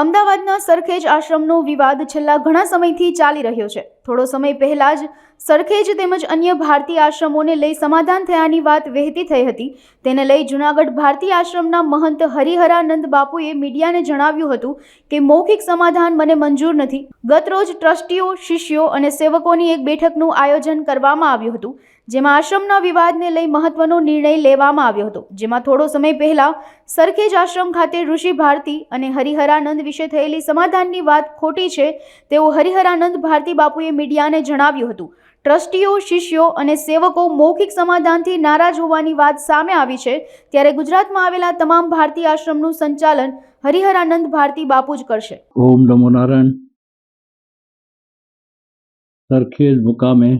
અમદાવાદના સરખેજ આશ્રમનો વિવાદ છેલ્લા ઘણા સમયથી ચાલી રહ્યો છે. થોડો સમય પહેલા જ સરખેજ તેમજ અન્ય ભારતીય આશ્રમોને લઈ સમાધાન થયાની વાત વહેતી થઈ હતી. તેને લઈ જૂનાગઢ ભારતીય આશ્રમના મહંત હરિહરાનંદ બાપુએ મીડિયાને જણાવ્યું હતું કે, મૌખિક સમાધાન મને મંજૂર નથી. ગતરોજ ટ્રસ્ટીઓ, શિષ્યો અને સેવકોની એક બેઠકનું આયોજન કરવામાં આવ્યું હતું. જેમાં આશ્રમના વિવાદને લઈ મહત્વનો નિર્ણય લેવામાં આવ્યો હતો. જેમાં થોડો સમય પહેલા સરખેજ આશ્રમ ખાતે ઋષિ ભારતી અને હરિહરાનંદ વિશે થયેલી સમાધાનની વાત ખોટી છે, તેવું હરિહરાનંદ ભારતી બાપુએ મીડિયાને જણાવ્યું હતું. ટ્રસ્ટીઓ, શિષ્યો અને સેવકો મૌખિક સમાધાનથી નારાજ હોવાની વાત સામે આવી છે, ત્યારે ગુજરાતમાં આવેલા તમામ ભારતીય આશ્રમનું સંચાલન હરિહરાનંદ ભારતી બાપુ જ કરશે. ઓમ નમો નારાયણ. સરખેજ મુકામે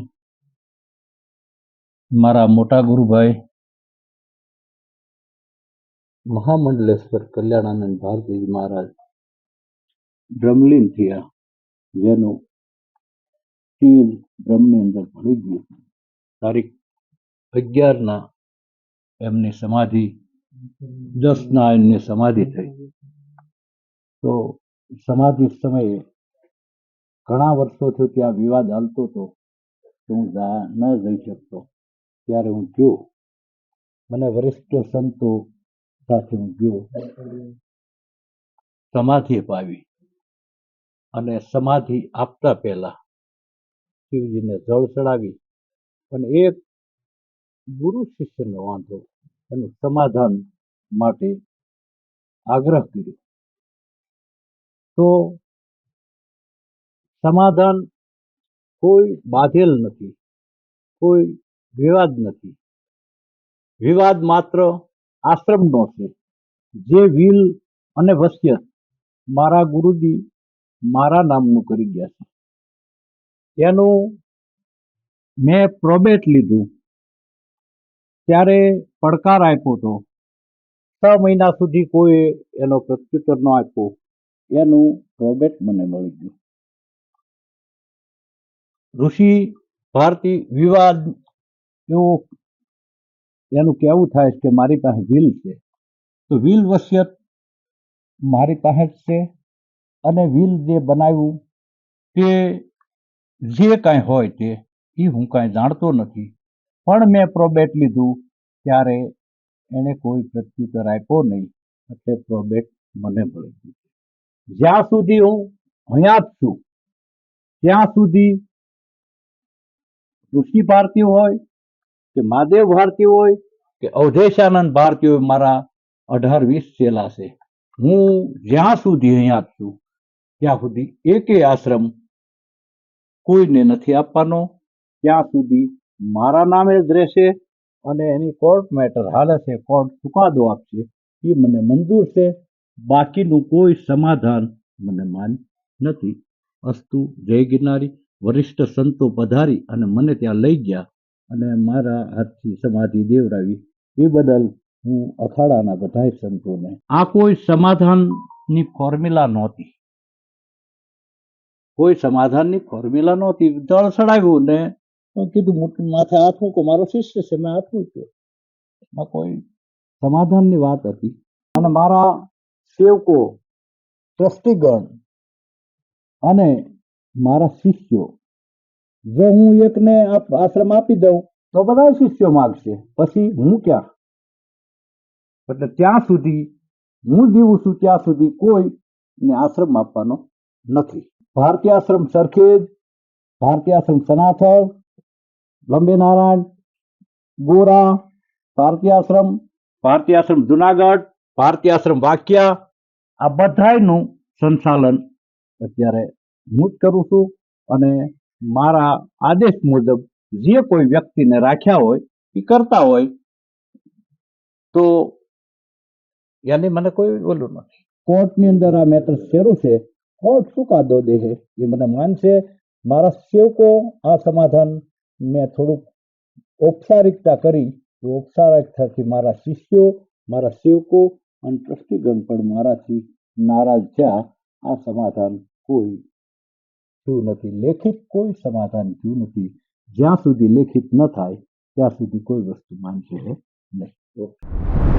મારા મોટા ગુરુભાઈ, મહામંડલેશ્વર કલ્યાણાનંદ ભારતીજી મહારાજ, બ્રહ્મલીન થયા, જેનું તીર બ્રહ્મની અંદર ભળી ગયું. તારીખ અગિયારના એમની સમાધિ, દસના એમની સમાધિ થઈ. તો સમાધિ સમયે ઘણા વર્ષોથી ત્યાં વિવાદ હાલતો હતો હું ન જઈ શકતો. ત્યારે હું ગયો. મને વરિષ્ઠ સંતો સાથે હું ગયો. સમાધિ અપાવી અને સમાધિ આપતા પહેલા શિવજીને જળ ચડાવી અને એક ગુરુ શિષ્યનો વાંધો એનું સમાધાન માટે આગ્રહ કર્યો. તો સમાધાન કોઈ બાંધેલ નથી. કોઈ વિવાદ નથી. વિવાદ માત્ર આશ્રમનો છે. જે વિલ અને વસિયત મારા ગુરુજી મારા નામનું કરી ગયા છે. એનું મેં પ્રોબેટ લીધું. ત્યારે પડકાર આપ્યો હતો. છ મહિના સુધી કોઈ એનો પ્રત્યુત્તર ન આપ્યો. એનું પ્રોબેટ મને મળી ગયું. ઋષિ ભારતી વિવાદ એવો એનું કહેવું થાય કે મારી પાસે વિલ છે. તો વિલ વસિયત મારી પાસે જ છે અને વિલ જે બનાવ્યું તે જે કાંઈ હોય તે એ હું કાંઈ જાણતો નથી. પણ મેં પ્રોબેટ લીધું ત્યારે એણે કોઈ પ્રત્યુત્તર આપ્યો નહીં. એટલે પ્રોબેટ મને મળી ગયું. જ્યાં સુધી હું અહીંયા જ છું, ત્યાં સુધી ઋષિ ભારતી હોય કે મહાદેવ ભારતી હોય કે અવધેશાનંદ ભારતી હોય, મારા અઢાર વીસ ચેલા છે. હું જ્યાં સુધી જ છું, ત્યાં સુધી એકે આશ્રમ કોઈને નથી આપવાનો. ત્યાં સુધી મારા નામે જ રહેશે અને એની કોર્ટ મેટર હાલે છે કોર્ટ ચુકાદો આપશે. એ મને મંજૂર છે. બાકીનું કોઈ સમાધાન મને માન નથી. અસ્તુ જય ગિરનારી. વરિષ્ઠ સંતો પધારી અને મને ત્યાં લઈ ગયા. અને મારા હાથથી સમાધિ દેવડાવી. એ બદલ હું અખાડાના બધા સંતોને આ કોઈ સમાધાનની ફોર્મ્યુલા નહોતી. કોઈ સમાધાનની ફોર્મ્યુલા નહોતી. દળ ચડાવ્યું ને હું કીધું માથે હાથ મૂકો, મારો શિષ્ય છે, મેં હાથ મૂક્યો. એમાં કોઈ સમાધાનની વાત હતી. અને મારા સેવકો, ટ્રસ્ટીગણ અને મારા શિષ્યો જો હું એકને આશ્રમ આપી દઉં, તો બધા શિષ્યો માગશે. પછી હું ક્યાં? એટલે ત્યાં સુધી, હું જીવું છું ત્યાં સુધી કોઈને આશ્રમ આપવાનો નથી. ભારતીય આશ્રમ સરખેજ ભારતીય આશ્રમ સનાથન લંબે નારાયણ, ગોરા, ભારતીય આશ્રમ ભારતીય આશ્રમ જુનાગઢ, ભારતીય આશ્રમ વાક્યા, આ બધાનું સંચાલન અત્યારે હું જ કરું છું અને મારા આદેશ મુજબ જે કોઈ વ્યક્તિને રાખ્યા હોય, એ કરતા હોય, તો એની મને કોઈ ઓલું નથી. કોર્ટની અંદર આ મેટર શેરું છે? કોર્ટ ચુકાદો દે છે? એ મને માનશે મારા સેવકો આ સમાધાન મેં થોડુંક ઔપચારિકતા કરી. તો ઔપચારિકતાથી મારા શિષ્યો, મારા સેવકો અને ટ્રસ્ટીગણ પણ મારાથી નારાજ થયા. આ સમાધાન કોઈ થયું નથી. લેખિત કોઈ સમાધાન થયું નથી. જ્યાં સુધી લેખિત ન થાય, ત્યાં સુધી કોઈ વસ્તુ માનશે નહીં. ઓકે.